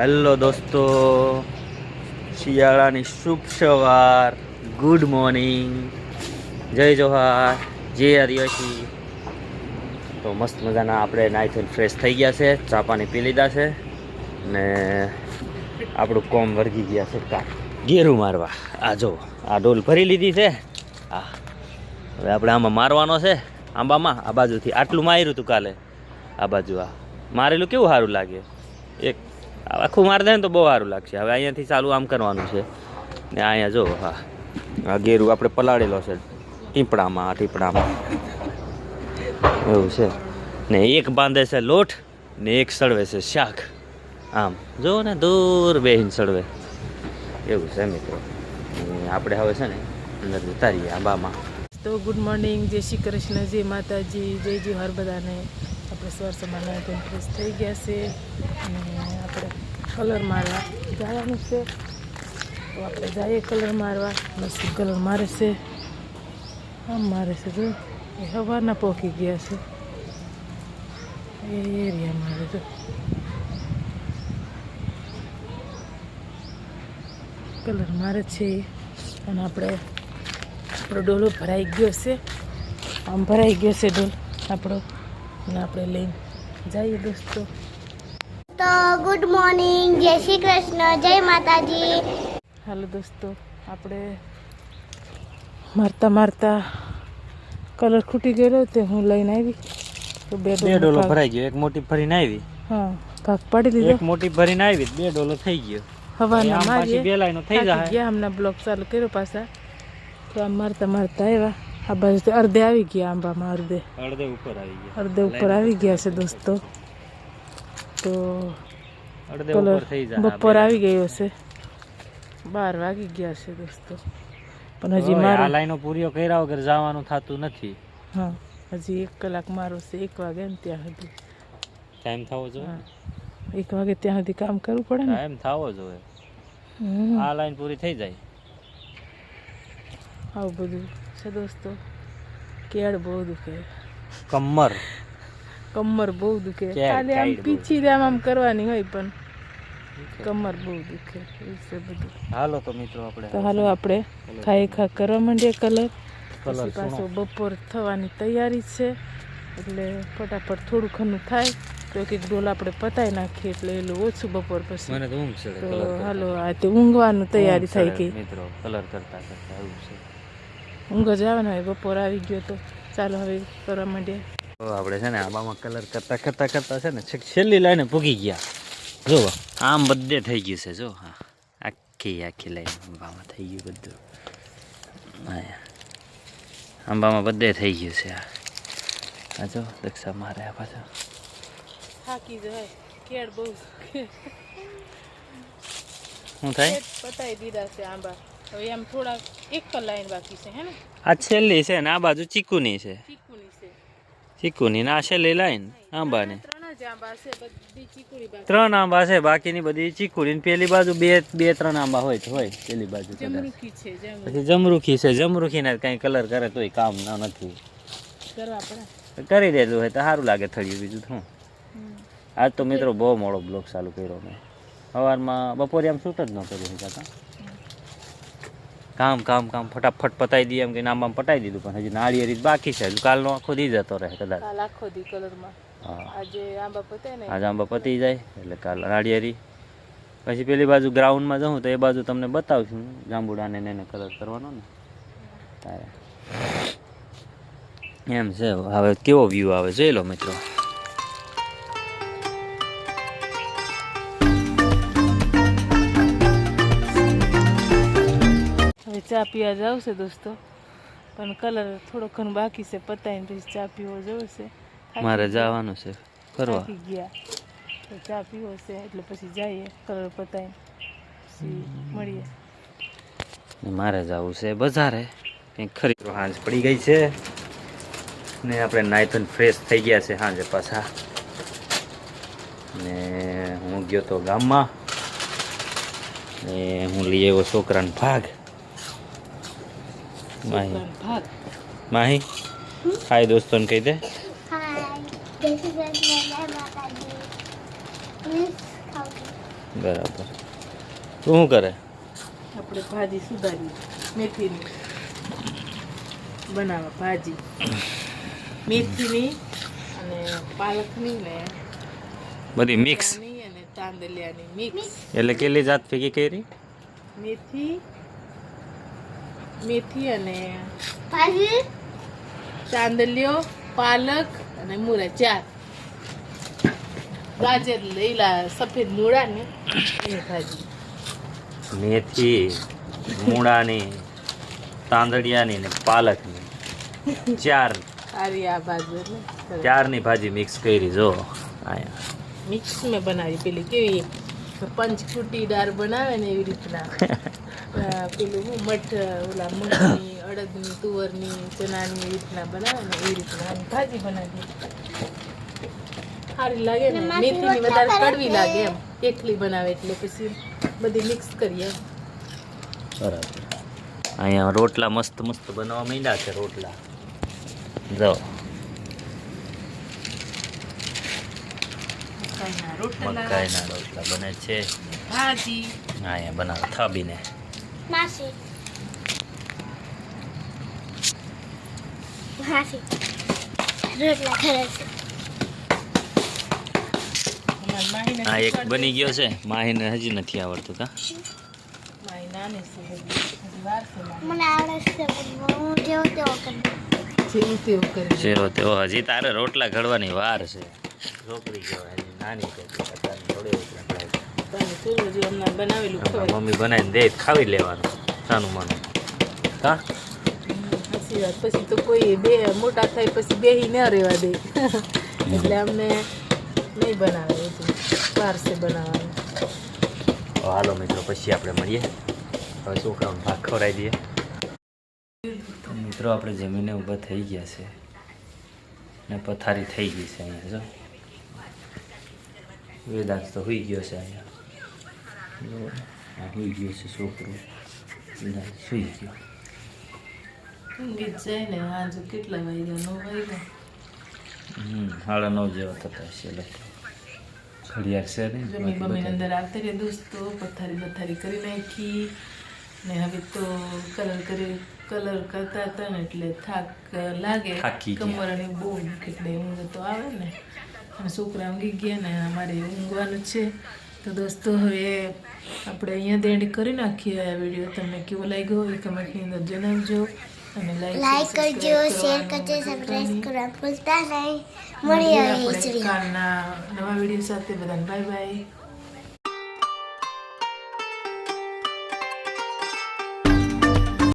Hello દોસ્તો, શિયાળાની શુભ સવાર. ગુડ મોર્નિંગ જય જોહાર. જય આદિવાસી તો મસ્ત મજાના આપણે નાઈ થઈને ફ્રેશ થઈ ગયા છે. ચા પાણી પી લીધા છે. ને આપણું કોમ વર્ગી ગયા છે કા ગેરું મારવા. આ જો, આ ડોલ ભરી લીધી છે. આ, હવે આપણે આમાં મારવાનો છે. આંબામાં, આ બાજુથી. આટલું માર્યું હતું કાલે. આ બાજુ આ. મારેલું કેવું સારું લાગે? એક આખું મારી દે ને તો બહુ સારું લાગશે. હવે અહીંયાથી ચાલુ આમ કરવાનું છે. ને અહીંયા જો, હા. આ ગેરું આપણે પલાળેલો છે. ટીપડામાં, આ ટીપડામાં. એવું છે. ને એક બાંધે છે લોટ, ને એક સળવે છે શાક. આમ, જો ને દૂર બેહીને સળવે. એવું છે મિત્રો. આપણે હવે છે ને અંદર જતા રહીએ આંબામાં. તો ગુડ મોર્નિંગ, જય શ્રી કૃષ્ણ, જય માતાજી, જય જય હર બધાને સવાર સમાના ફ્રેશ થઈ ગયા છે. અને આપણે કલર મારવા જવાનું છે. તો આપણે જઈએ કલર મારવા. મસ્ત કલર મારે છે. આમ મારે છે જો. એ હવારના પોકી ગયા છે. એ એરિયા મારે છે. કલર મારે છે. અને આપણે, આપણો ડોલો ભરાઈ ગયો છે. આમ ભરાઈ ગયો છે ડોલ. આપણો અને આપણે લઈને જઈએ દોસ્તો. તો ગુડ મોર્નિંગ જય શ્રી કૃષ્ણ જય માતાજી. હાલો દોસ્તો આપણે મારતા મારતા કલર ખૂટી ગયેલો તે હું લઈને આવી. તો બે બે ડોલો ભરાઈ ગયો એક મોટી ભરીને આવી. હા ભાગ પાડી દીધો. એક મોટી ભરીને આવી બે ડોલો થઈ ગયો. હવાના મારીએ. બે લાઈનો થઈ જાય. ગયા હમણાં બ્લોક ચાલુ કર્યો પાછા. તો આમ મારતા મારતા આવ્યા. આ બાજુ અડધે આવી ગયા આંબામાં અડધે. અડધે ઉપર આવી ગયા. અડધે ઉપર આવી ગયા છે દોસ્તો. તો કલર ઉપર થઈ જાય. બપોર આવી ગયો છે. બાર વાગી ગયા છે દોસ્તો. પણ હજી આ મારો લાઈનો પૂરીઓ કર્યા વગર જવાનું થતું નથી. હા હજી એક કલાક મારો છે એક વાગે ને ત્યાં સુધી. ટાઈમ થવો જોઈએ. એક વાગે ત્યાં સુધી કામ કરવું પડે ને? ટાઈમ થવો જોઈએ. આ લાઈન પૂરી થઈ જાય. આવું બધું છે દોસ્તો કેળ બહુ દુખે કમર કમર બહુ દુખે ખાલી આમ પીછી આમ આમ કરવાની હોય પણ કમર બહુ દુખે એ છે બધું હાલો તો મિત્રો આપણે તો હાલો આપણે ખાઈ ખા કરવા માંડીએ કલર પછી પાછો બપોર થવાની તૈયારી છે એટલે ફટાફટ થોડું ઘણું થાય તો એક ડોલ આપણે પતાવી નાખીએ એટલે એલું ઓછું બપોર પછી મને તો ઊંઘ. હાલો આ તે ઊંઘવાનું તૈયારી થાય કે ગઈ મિત્રો કલર કરતા કરતા એવું છે ઊંઘ જ આવે ને હવે બપોર આવી ગયો તો ચાલો હવે કરવા માંડીએ. તો આપણે છે ને આબામાં કલર કરતા કરતા કરતા છે ને છેક છેલ્લી લાઈને પૂગી ગયા. જો આમ બધે થઈ ગયું છે જો હા. આખી આખી લાઈન આંબામાં થઈ ગયું બધું. આંબામાં બધે થઈ ગયું છે આ આ જો દક્ષા મારે આ પાછા. થાકી જાય. કેળ બહુ. શું થાય? પતાવી દીધા છે આંબા. હવે એમ થોડા એક લાઈન બાકી છે હે ને આ છેલ્લી છે ને આ બાજુ ચીકુની છે. ચીકુની છે. ચીકુની ને આ છેલ્લી લાઈન આંબાની ત્રણ આંબા છે બાકીની બધી ચીકુની પેલી બાજુ બે બે ત્રણ આંબા હોય તો હોય પેલી બાજુ પછી જમરૂખી છે જમરૂખી. જમરૂખીને કઈ કલર કરે તોય કામ ના નથી. કરી દેતું હોય તો સારું લાગે થયું બીજું શું આજ તો મિત્રો બહુ મોડો બ્લોક ચાલુ કર્યો મેં. સવારમાં બપોરે આમ શૂટ જ ન કર્યું કાકા કામ કામ કામ ફટાફટ પતાવી દઈએ એમ કે નામ આમ પતાવી દીધું. પણ હજી નાળિયેરી રીત બાકી છે. હજુ કાલનો આખો દી જતો રહે કદાચ. કાલ આખો દી કલરમાં. હા. આજે આંબા પતે ને. આજે આંબા પતી જાય એટલે કાલ નાળિયેરી પછી પેલી બાજુ ગ્રાઉન્ડમાં જઉં તો એ બાજુ તમને બતાવશું. જાંબુડાને ને એને કલર કરવાનો ને. તારે. એમ છે. હવે કેવો વ્યૂ આવે? જોઈ લો મિત્રો. ચા પીવા જાવ છે દોસ્તો. પણ કલર થોડો ઘણો બાકી છે પતાવીને પછી ચા પીવો જવું છે. મારે. જવાનું છે. ફરવા. ગયા. તો ચા પીવો છે એટલે પછી જઈએ કલર પતાવીને પછી મળીએ. ને મારે જવું છે બજારે. કંઈક ખરી હાંજ પડી ગઈ છે. ને આપણે નાઇથન ફ્રેશ થઈ ગયા છે સાંજે પાછા. ને હું ગયો તો ગામમાં. ને હું લઈ આવ્યો છોકરાને ભાગ. માહી માહી હાય દોસ્તોને કહી દે બરાબર તું શું કરે આપણે ભાજી સુધારી મેથીની. બનાવવા ભાજી. મેથીની અને પાલકની ને બધી મિક્સ અને તાંદલિયાની મિક્સ એટલે કેટલી જાત ભેગી કરી? મેથી મેથી અને ભાજી ચાંદલિયો પાલક અને મૂળા ચાર. ગાજર લીલા સફેદ મૂળા ને એ ભાજી. મેથી મૂળાની તાંદડિયાની ને પાલકની. ચાર. સારી આ ભાજી ચાર ચારની ભાજી મિક્સ કરી જો. મિક્સ મેં બનાવી પેલી કેવી? પંચકુટી દાળ બનાવે ને એવી રીતના. પેલું મઠ ઓલા મઠની અડદની તુવરની ચણાની એવી રીતના બનાવે ને એવી રીતના. ભાજી બનાવી સારી લાગે ને. મેથીની વધારે કડવી લાગે એમ. એકલી બનાવે એટલે પછી બધી મિક્સ કરીએ. બરાબર. અહીંયા રોટલા મસ્ત મસ્ત બનાવવા માંડ્યા છે રોટલા. જો. મકાઈના રોટલા મકાઈના રોટલા બને છે. ભાજી. અહીંયા બનાવે થાબીને. માસી. માસી રોટલા કરે છે. આ એક બની ગયો છે. માહીને હજી નથી આવડતું કા? માહી નાની છે હજી. હજી વાર છે મને આવડે છે પણ હું જેવો તેવો કરી જેવું તેવું કરી જેવો તેવો. હજી તારે રોટલા ઘડવાની વાર છે. છોકરી કહેવાય. નાની મમ્મી બનાવીને દે ખાવી લેવાનું સાનું માનું. હા? પછી તો કોઈ બે મોટા થાય પછી બેહી ન રહેવા દે. એટલે અમને નહીં બનાવે પારસે બનાવવાનું. હાલો મિત્રો પછી આપણે મળીએ. હવે શું કામ ભાગ ખવડાવી દઈએ. મિત્રો આપણે જમીને ઊભા થઈ ગયા છે. ને પથારી થઈ ગઈ છે અહીંયા જો. વેદાંત તો હોઈ ગયો છે અહીંયા હોઈ ગયો છે છોકરો વેદાંત સુઈ ગયો સાડા નવ જેવા થતા હશે ઘડિયાળ છે ને બમીને અંદર આવતા રહ્યા દોસ્તો પથારી બથારી કરી નાખી ને હવે તો કલર કરી કલર કરતા હતા ને એટલે થાક લાગે કમર અને બહુ કેટલી ઊંઘ તો આવે ને અને છોકરા ઊંઘી ગયા ને અમારે ઊંઘવાનું છે. તો દોસ્તો હવે આપણે અહીંયા દેડ કરી નાખીએ આ વીડિયો તમને કેવો લાગ્યો એ કમેન્ટની અંદર જણાવજો. અને લાઈક કરજો શેર કરજો સબસ્ક્રાઇબ કરવા ભૂલતા નહીં. મળીએ કાલના નવા વીડિયો સાથે બધાને. Bye bye